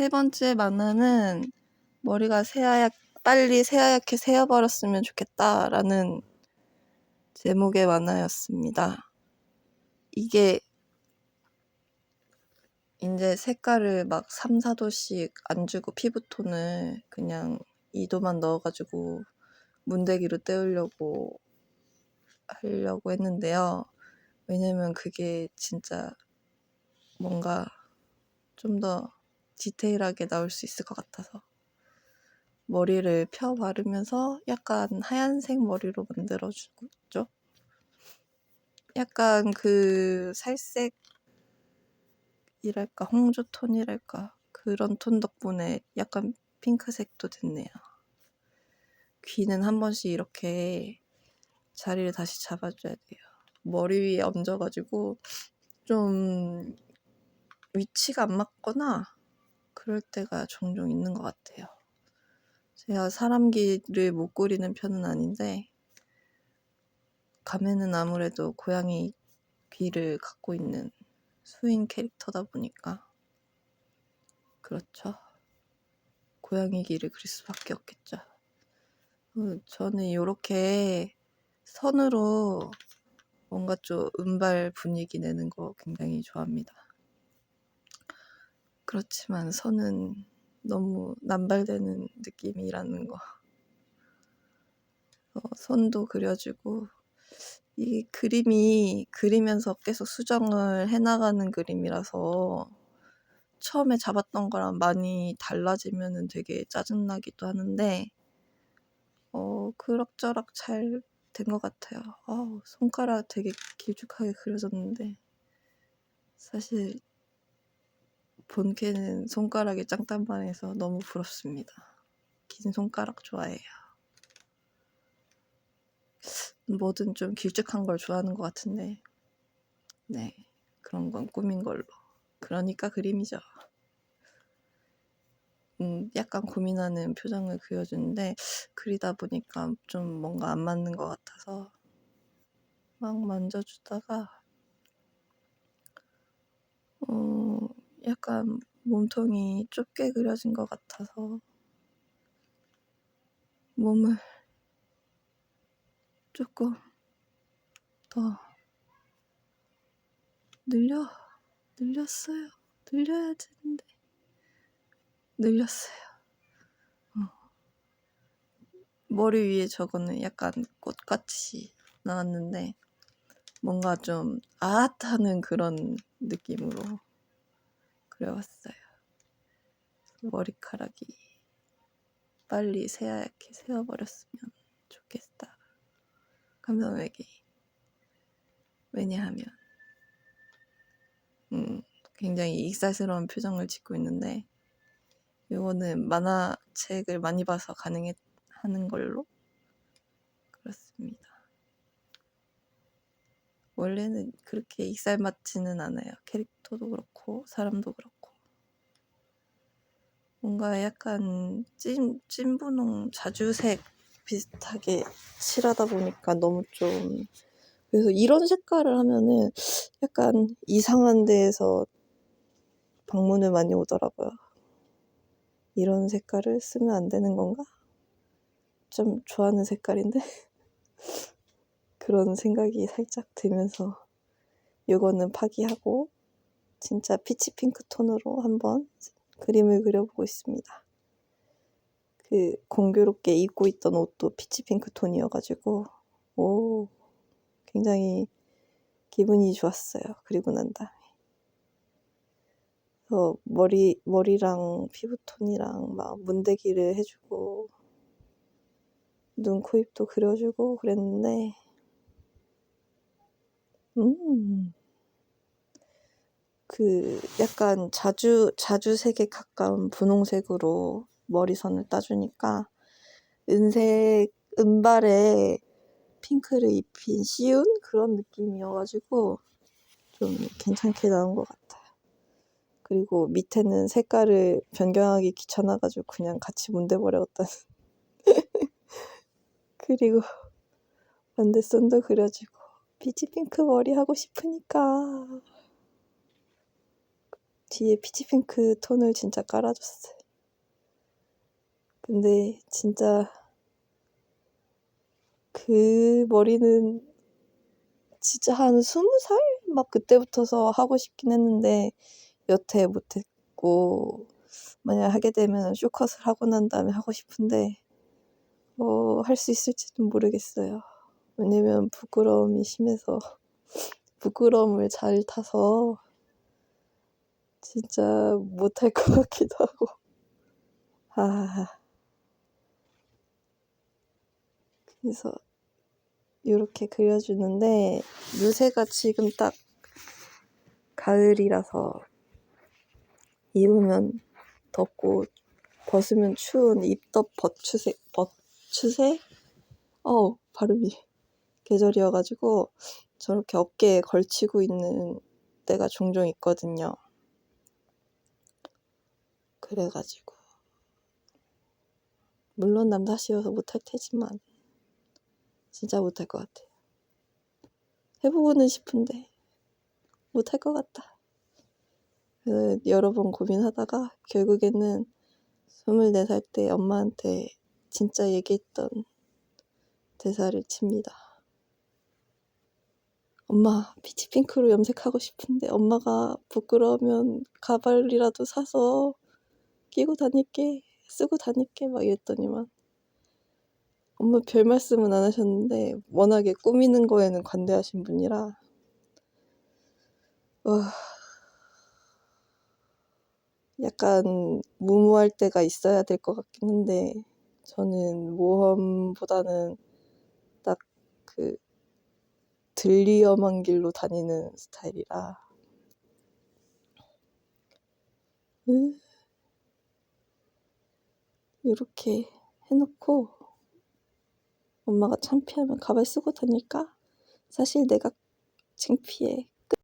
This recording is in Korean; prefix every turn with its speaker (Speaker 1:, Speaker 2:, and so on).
Speaker 1: 세 번째 만화는 머리가 새하얗, 빨리 새하얗게 새어버렸으면 좋겠다라는 제목의 만화였습니다. 이게 이제 색깔을 막 3, 4도씩 안 주고 피부톤을 그냥 2도만 넣어가지고 문대기로 때우려고 하려고 했는데요. 왜냐면 그게 진짜 뭔가 좀더 디테일하게 나올 수 있을 것 같아서 머리를 펴 바르면서 약간 하얀색 머리로 만들어주죠. 약간 그 살색 이랄까 홍조 톤이랄까 그런 톤 덕분에 약간 핑크색도 됐네요. 귀는 한 번씩 이렇게 자리를 다시 잡아줘야 돼요. 머리 위에 얹어가지고 좀 위치가 안 맞거나 그럴 때가 종종 있는 것 같아요. 제가 사람 귀를 못 그리는 편은 아닌데 가면은 아무래도 고양이 귀를 갖고 있는 수인 캐릭터다 보니까 그렇죠. 고양이 귀를 그릴 수밖에 없겠죠. 어, 저는 이렇게 선으로 뭔가 좀 은발 분위기 내는 거 굉장히 좋아합니다. 그렇지만 선은 너무 남발되는 느낌이라는 거. 어, 선도 그려주고 이 그림이 그리면서 계속 수정을 해나가는 그림이라서 처음에 잡았던 거랑 많이 달라지면은 되게 짜증나기도 하는데 어 그럭저럭 잘 된 것 같아요. 아 손가락 되게 길쭉하게 그려졌는데 사실 본캐는 손가락이 짱단반해서 너무 부럽습니다. 긴 손가락 좋아해요. 뭐든 좀 길쭉한 걸 좋아하는 것 같은데 네 그런 건 꾸민 걸로 그러니까 그림이죠 음, 약간 고민하는 표정을 그려주는데 그리다 보니까 좀 뭔가 안 맞는 것 같아서 막 만져주다가 어, 약간 몸통이 좁게 그려진 것 같아서 몸을 조금 더 늘려 늘렸어요. 늘려야 되는데 늘렸어요. 어. 머리 위에 저거는 약간 꽃같이 나왔는데 뭔가 좀 아핫하는 그런 느낌으로 그려봤어요. 머리카락이 빨리 새하얗게 새어버렸으면 좋겠다. 감성에게. 왜냐하면, 음, 굉장히 익살스러운 표정을 짓고 있는데, 이거는 만화책을 많이 봐서 가능하는 걸로 그렇습니다. 원래는 그렇게 익살맞지는 않아요. 캐릭 터도 그렇고 사람도 그렇고 뭔가 약간 찐 찐분홍 자주색 비슷하게 칠하다 보니까 너무 좀 그래서 이런 색깔을 하면은 약간 이상한 데에서 방문을 많이 오더라고요. 이런 색깔을 쓰면 안 되는 건가? 좀 좋아하는 색깔인데 그런 생각이 살짝 들면서 이거는 파기하고 진짜 피치 핑크 톤으로 한번 그림을 그려보고 있습니다. 그 공교롭게 입고 있던 옷도 피치 핑크 톤이어가지고 오 굉장히 기분이 좋았어요. 그리고 난 다음에 그래서 머리 머리랑 피부톤이랑 막 문대기를 해주고 눈, 코, 입도 그려주고 그랬는데 음. 그 약간 자주 자주색에 가까운 분홍색으로 머리선을 따주니까 은색 은발에 핑크를 입힌 쉬운 그런 느낌이어가지고 좀 괜찮게 나온 것 같아요. 그리고 밑에는 색깔을 변경하기 귀찮아가지고 그냥 같이 문대버렸다. 그리고 반대손도 그려주고 피치핑크 머리 하고 싶으니까 뒤에 피치핑크 톤을 진짜 깔아줬어요. 근데 진짜 그 머리는 진짜 한 스무 살? 막 그때부터서 하고 싶긴 했는데 여태 못했고 만약 하게 되면 쇼컷을 하고 난 다음에 하고 싶은데 어, 할 수 있을지는 모르겠어요. 왜냐면 부끄러움이 심해서 부끄러움을 잘 타서 진짜 못할 것 같기도 하고. 아. 그래서 이렇게 그려주는데 요새가 지금 딱 가을이라서 입으면 덥고 벗으면 추운 입덧 버추세 버추세? 어 발음이 계절이어가지고 저렇게 어깨에 걸치고 있는 때가 종종 있거든요. 그래가지고 물론 남사시여서 못할 테지만 진짜 못할 것 같아요. 해보고는 싶은데 못할 것 같다. 그래서 여러 번 고민하다가 결국에는 24살 때 엄마한테 진짜 얘기했던 대사를 칩니다. 엄마, 피치핑크로 염색하고 싶은데 엄마가 부끄러우면 가발이라도 사서 끼고 다닐게, 쓰고 다닐게 막 이랬더니만. 엄마 별 말씀은 안 하셨는데 워낙에 꾸미는 거에는 관대하신 분이라. 와, 약간 무모할 때가 있어야 될 것 같긴 한데 저는 모험보다는 딱 그 들리엄한 길로 다니는 스타일이라. 음, 이렇게 해놓고 엄마가 창피하면 가발 쓰고 다닐까? 사실 내가 창피해.